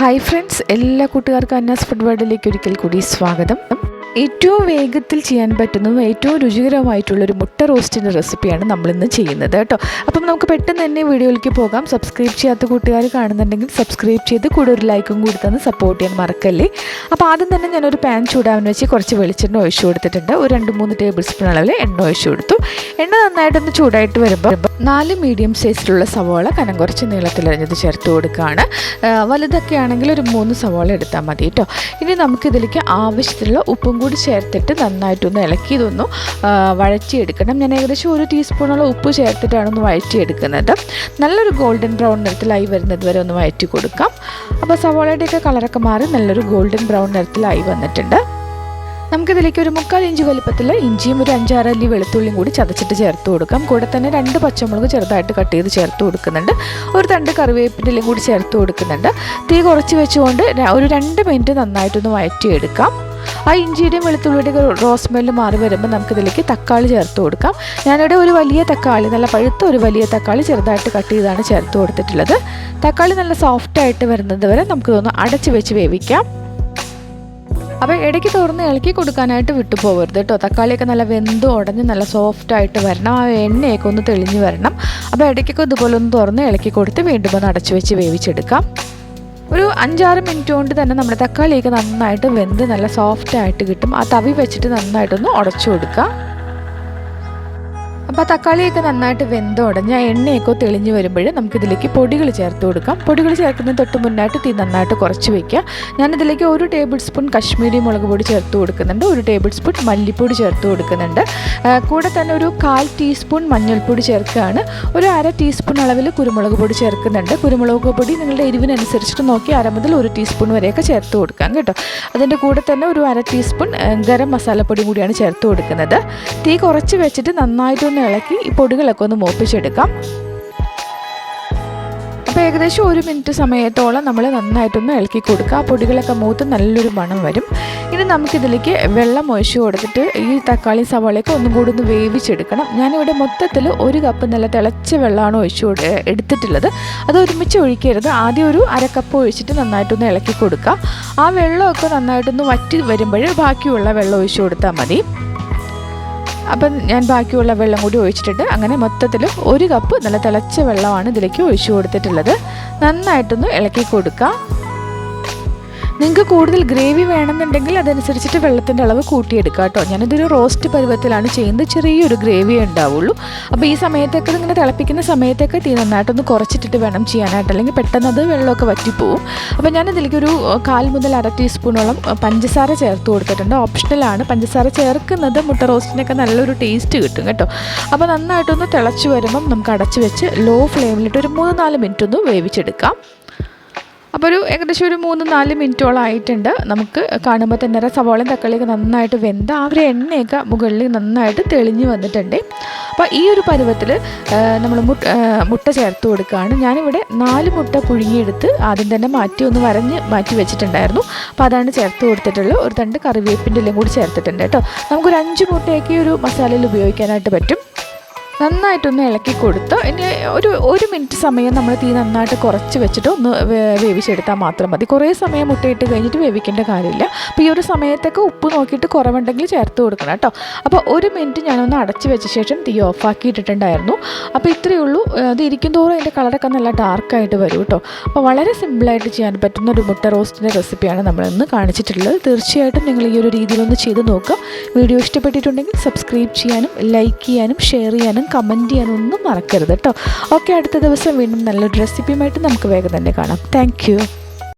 Hi friends എല്ലാ കൂട്ടുകാർക്കും അന്നാസ് food വേൾഡിലേക്ക് ഒരിക്കൽ കൂടി സ്വാഗതം. ഏറ്റവും വേഗത്തിൽ ചെയ്യാൻ പറ്റുന്നതും ഏറ്റവും രുചികരമായിട്ടുള്ളൊരു മുട്ട റോസ്റ്റിന്റെ റെസിപ്പിയാണ് നമ്മളിന്ന് ചെയ്യുന്നത് കേട്ടോ. അപ്പം നമുക്ക് പെട്ടെന്ന് തന്നെ വീഡിയോയിലേക്ക് പോകാം. സബ്സ്ക്രൈബ് ചെയ്യാത്ത കൂട്ടുകാർ കാണുന്നുണ്ടെങ്കിൽ സബ്സ്ക്രൈബ് ചെയ്ത് കൂടെ ഒരു ലൈക്കും കൂടി തന്ന് സപ്പോർട്ട് ചെയ്യാൻ മറക്കല്ലേ? അപ്പോൾ ആദ്യം തന്നെ ഞാനൊരു പാൻ ചൂടാമെന്ന് വെച്ച് കുറച്ച് വെളിച്ചെണ്ണ ഒഴിച്ചു കൊടുത്തിട്ടുണ്ട്. ഒരു രണ്ട് മൂന്ന് ടേബിൾ സ്പൂൺ അളവിൽ എണ്ണ ഒഴിച്ചു കൊടുത്തു. എണ്ണ നന്നായിട്ടൊന്ന് ചൂടായിട്ട് വരുമ്പോൾ നാല് മീഡിയം സൈസിലുള്ള സവോള കനം കുറച്ച് നീളത്തിലരിഞ്ഞത് ചേർത്ത് കൊടുക്കുകയാണ്. വലുതൊക്കെ ആണെങ്കിൽ ഒരു മൂന്ന് സവോള എടുത്താൽ മതി കേട്ടോ. ഇനി നമുക്കിതിലേക്ക് ആവശ്യത്തിലുള്ള ഉപ്പും കൂടി ചേർത്തിട്ട് നന്നായിട്ടൊന്ന് ഇളക്കി ഇതൊന്ന് വഴറ്റിയെടുക്കണം. ഞാൻ ഏകദേശം ഒരു ടീസ്പൂണോളം ഉപ്പ് ചേർത്തിട്ടാണ് ഒന്ന് വഴറ്റിയെടുക്കുന്നത്. നല്ലൊരു ഗോൾഡൻ ബ്രൗൺ നിറത്തിലായി വരുന്നത് വരെ ഒന്ന് വഴറ്റി കൊടുക്കാം. അപ്പോൾ സവോളയുടെയൊക്കെ കളറൊക്കെ മാറി നല്ലൊരു ഗോൾഡൻ ബ്രൗൺ നിറത്തിലായി വന്നിട്ടുണ്ട്. നമുക്കിതിലേക്ക് ഒരു മുക്കാൽ ഇഞ്ച് വലുപ്പത്തിൽ ഇഞ്ചിയും ഒരു അഞ്ചാറ് അല്ലി വെളുത്തുള്ളിയും കൂടി ചതച്ചിട്ട് ചേർത്ത് കൊടുക്കാം. കൂടെ തന്നെ രണ്ട് പച്ചമുളക് ചെറുതായിട്ട് കട്ട് ചെയ്ത് ചേർത്ത് കൊടുക്കുന്നുണ്ട്. ഒരു തണ്ട് കറിവേപ്പിന്റെലും കൂടി ചേർത്ത് കൊടുക്കുന്നുണ്ട്. തീ കുറച്ച് വെച്ചുകൊണ്ട് ഒരു രണ്ട് മിനിറ്റ് നന്നായിട്ടൊന്ന് വഴറ്റിയെടുക്കാം. ആ ഇഞ്ചിയുടെയും വെളുത്തുള്ളിയുടെ റോസ് സ്മെല്ല് മാറി വരുമ്പോൾ നമുക്കിതിലേക്ക് തക്കാളി ചേർത്ത് കൊടുക്കാം. ഞാനിവിടെ ഒരു വലിയ തക്കാളി നല്ല പഴുത്ത ഒരു വലിയ തക്കാളി ചെറുതായിട്ട് കട്ട് ചെയ്താണ് ചേർത്ത് കൊടുത്തിട്ടുള്ളത്. തക്കാളി നല്ല സോഫ്റ്റായിട്ട് വരുന്നത് വരെ നമുക്കിതൊന്ന് അടച്ച് വെച്ച് വേവിക്കാം. അപ്പോൾ ഇടയ്ക്ക് തുറന്ന് ഇളക്കി കൊടുക്കാനായിട്ട് വിട്ടു പോകരുത് കേട്ടോ. തക്കാളിയൊക്കെ നല്ല വെന്ത് ഉടഞ്ഞ് നല്ല സോഫ്റ്റ് ആയിട്ട് വരണം. ആ എണ്ണയൊക്കെ ഒന്ന് തെളിഞ്ഞ് വരണം. അപ്പോൾ ഇടയ്ക്കൊക്കെ ഇതുപോലെ ഒന്ന് തുറന്ന് ഇളക്കി കൊടുത്ത് വീണ്ടും ഒന്ന് അടച്ചു വെച്ച് വേവിച്ചെടുക്കാം. ഒരു അഞ്ചാറ് മിനിറ്റ് കൊണ്ട് തന്നെ നമ്മുടെ തക്കാളിയൊക്കെ നന്നായിട്ട് വെന്ത് നല്ല സോഫ്റ്റായിട്ട് കിട്ടും. ആ തവി വെച്ചിട്ട് നന്നായിട്ടൊന്ന് ഉടച്ചു കൊടുക്കാം. അപ്പോൾ തക്കാളിയൊക്കെ നന്നായിട്ട് വെന്തോടെ ഞാൻ എണ്ണയൊക്കെ തെളിഞ്ഞ് വരുമ്പോൾ നമുക്കിതിലേക്ക് പൊടികൾ ചേർത്ത് കൊടുക്കാം. പൊടികൾ ചേർക്കുന്നതിന് തൊട്ട് മുന്നായിട്ട് തീ നന്നായിട്ട് കുറച്ച് വയ്ക്കുക ഞാനിതിലേക്ക് ഒരു ടേബിൾ സ്പൂൺ കശ്മീരി മുളക് പൊടി ചേർത്ത് കൊടുക്കുന്നുണ്ട്. ഒരു ടേബിൾ സ്പൂൺ മല്ലിപ്പൊടി ചേർത്ത് കൊടുക്കുന്നുണ്ട്. കൂടെ തന്നെ ഒരു കാൽ ടീസ്പൂൺ മഞ്ഞൾപ്പൊടി ചേർക്കുകയാണ്. ഒരു അര ടീസ്പൂൺ അളവിൽ കുരുമുളക് പൊടി ചേർക്കുന്നുണ്ട്. കുരുമുളക് പൊടി നിങ്ങളുടെ എരിവിനനുസരിച്ചിട്ട് നോക്കി അര മുതൽ ഒരു ടീസ്പൂൺ വരെയൊക്കെ ചേർത്ത് കൊടുക്കാം കേട്ടോ. അതിന്റെ കൂടെ തന്നെ ഒരു അര ടീസ്പൂൺ ഗരം മസാലപ്പൊടി കൂടിയാണ് ചേർത്ത് കൊടുക്കുന്നത്. തീ കുറച്ച് വെച്ചിട്ട് നന്നായിട്ടൊന്ന് ഇളക്കി ഈ പൊടികളൊക്കെ ഒന്ന് മോപ്പിച്ചെടുക്കാം. അപ്പോൾ ഏകദേശം ഒരു മിനിറ്റ് സമയത്തോളം നമ്മൾ നന്നായിട്ടൊന്ന് ഇളക്കി കൊടുക്കുക. ആ പൊടികളൊക്കെ മൂത്ത് നല്ലൊരു മണം വരും. ഇനി നമുക്കിതിലേക്ക് വെള്ളം ഒഴിച്ചു കൊടുത്തിട്ട് ഈ തക്കാളി സവാളയൊക്കെ ഒന്നും കൂടി ഒന്ന് വേവിച്ചെടുക്കണം. ഞാനിവിടെ മൊത്തത്തിൽ ഒരു കപ്പ് നല്ല തിളച്ച വെള്ളമാണ് ഒഴിച്ചു എടുത്തിട്ടുള്ളത്. അത് ഒരുമിച്ച് ഒഴിക്കരുത്. ആദ്യം ഒരു അര കപ്പ് ഒഴിച്ചിട്ട് നന്നായിട്ടൊന്ന് ഇളക്കി കൊടുക്കുക. ആ വെള്ളമൊക്കെ നന്നായിട്ടൊന്ന് വറ്റി വരുമ്പോൾ ബാക്കിയുള്ള വെള്ളം ഒഴിച്ചു കൊടുത്താൽ മതി. അപ്പം ഞാൻ ബാക്കിയുള്ള വെള്ളം കൂടി ഒഴിച്ചിട്ടുണ്ട് അങ്ങനെ മൊത്തത്തിൽ ഒരു കപ്പ് നല്ല തിളച്ച വെള്ളമാണ് ഇതിലേക്ക് ഒഴിച്ചു കൊടുത്തിട്ടുള്ളത്. നന്നായിട്ടൊന്ന് ഇളക്കി കൊടുക്കുക നിങ്ങൾക്ക് കൂടുതൽ ഗ്രേവി വേണമെന്നുണ്ടെങ്കിൽ അതനുസരിച്ചിട്ട് വെള്ളത്തിന്റെ അളവ് കൂട്ടിയെടുക്കുക കേട്ടോ. ഞാനിതൊരു റോസ്റ്റ് പരുവത്തിലാണ് ചെയ്യുന്നത്. ചെറിയൊരു ഗ്രേവി ഉണ്ടാവുള്ളൂ. അപ്പോൾ ഈ സമയത്തൊക്കെ ഇങ്ങനെ തിളപ്പിക്കുന്ന സമയത്തൊക്കെ തീ നന്നായിട്ടൊന്ന് കുറച്ചിട്ടിട്ട് വേണം ചെയ്യാനായിട്ട്. അല്ലെങ്കിൽ പെട്ടെന്ന് അത് വെള്ളമൊക്കെ വറ്റിപ്പോവും. അപ്പോൾ ഞാനിതിലേക്ക് ഒരു അഹ്, കാൽ മുതൽ അര ടീസ്പൂണോളം പഞ്ചസാര ചേർത്ത് കൊടുത്തിട്ടുണ്ട്. ഓപ്ഷണലാണ് പഞ്ചസാര ചേർക്കുന്നത് മുട്ട റോസ്റ്റിനൊക്കെ നല്ലൊരു ടേസ്റ്റ് കിട്ടും കേട്ടോ. അപ്പോൾ നന്നായിട്ടൊന്ന് തിളച്ച് വരുമ്പം നമുക്ക് അടച്ച് വെച്ച് ലോ ഫ്ലെയിമിലിട്ട് ഒരു മൂന്ന് നാല് മിനിറ്റ് ഒന്ന് വേവിച്ചെടുക്കാം. അപ്പോൾ ഒരു ഏകദേശം ഒരു മൂന്ന് നാല് മിനിറ്റോളം ആയിട്ടുണ്ട്. നമുക്ക് കാണുമ്പോൾ തന്നെ സവോളയും തക്കാളിയൊക്കെ നന്നായിട്ട് വെന്ത് ആ ഒരു എണ്ണയൊക്കെ മുകളിൽ നന്നായിട്ട് തെളിഞ്ഞ് വന്നിട്ടുണ്ട്. അപ്പോൾ ഈ ഒരു പരുവത്തിൽ നമ്മൾ മുട്ട മുട്ട ചേർത്ത് കൊടുക്കുകയാണ് ഞാനിവിടെ നാല് മുട്ട പുഴുങ്ങിയെടുത്ത് ആദ്യം തന്നെ മാറ്റി ഒന്ന് വരഞ്ഞ് മാറ്റി വെച്ചിട്ടുണ്ടായിരുന്നു. അപ്പോൾ അതാണ് ചേർത്ത് കൊടുത്തിട്ടുള്ളത്. ഒരു തണ്ട് കറിവേപ്പിന്റെ എല്ലാം കൂടി ചേർത്തിട്ടുണ്ട് കേട്ടോ. നമുക്കൊരു അഞ്ച് മുട്ടയൊക്കെ ഒരു മസാലയിൽ ഉപയോഗിക്കാനായിട്ട് പറ്റും. നന്നായിട്ടൊന്ന് ഇളക്കി കൊടുത്ത് ഇനി ഒരു ഒരു മിനിറ്റ് സമയം നമ്മൾ തീ നന്നായിട്ട് കുറച്ച് വെച്ചിട്ട് ഒന്ന് വേവിച്ചെടുത്താൽ മാത്രം മതി. കുറേ സമയം മുട്ടയിട്ട് കഴിഞ്ഞിട്ട് വേവിക്കേണ്ട കാര്യമില്ല. അപ്പോൾ ഈ ഒരു സമയത്തൊക്കെ ഉപ്പ് നോക്കിയിട്ട് കുറവുണ്ടെങ്കിൽ ചേർത്ത് കൊടുക്കണം കേട്ടോ. അപ്പോൾ ഒരു മിനിറ്റ് ഞാനൊന്ന് അടച്ച് വെച്ച ശേഷം തീ ഓഫാക്കി ഇട്ടിട്ടുണ്ടായിരുന്നു. അപ്പോൾ ഇത്രയേ ഉള്ളൂ. അത് ഇരിക്കും തോറും അതിന്റെ കളറൊക്കെ നല്ല ഡാർക്കായിട്ട് വരും കേട്ടോ. അപ്പോൾ വളരെ സിമ്പിളായിട്ട് ചെയ്യാൻ പറ്റുന്ന ഒരു മുട്ട റോസ്റ്റിന്റെ റെസിപ്പിയാണ് നമ്മളിന്ന് കാണിച്ചിട്ടുള്ളത്. തീർച്ചയായിട്ടും നിങ്ങൾ ഈ ഒരു രീതിയിലൊന്ന് ചെയ്ത് നോക്കുക. വീഡിയോ ഇഷ്ടപ്പെട്ടിട്ടുണ്ടെങ്കിൽ സബ്സ്ക്രൈബ് ചെയ്യാനും ലൈക്ക് ചെയ്യാനും ഷെയർ ചെയ്യാനും കമന്റ് ചെയ്യാനൊന്നും മറക്കരുത് കേട്ടോ ഓക്കെ അടുത്ത ദിവസം വീണ്ടും നല്ലൊരു റെസിപ്പിയുമായിട്ട് നമുക്ക് വേഗം തന്നെ കാണാം. താങ്ക്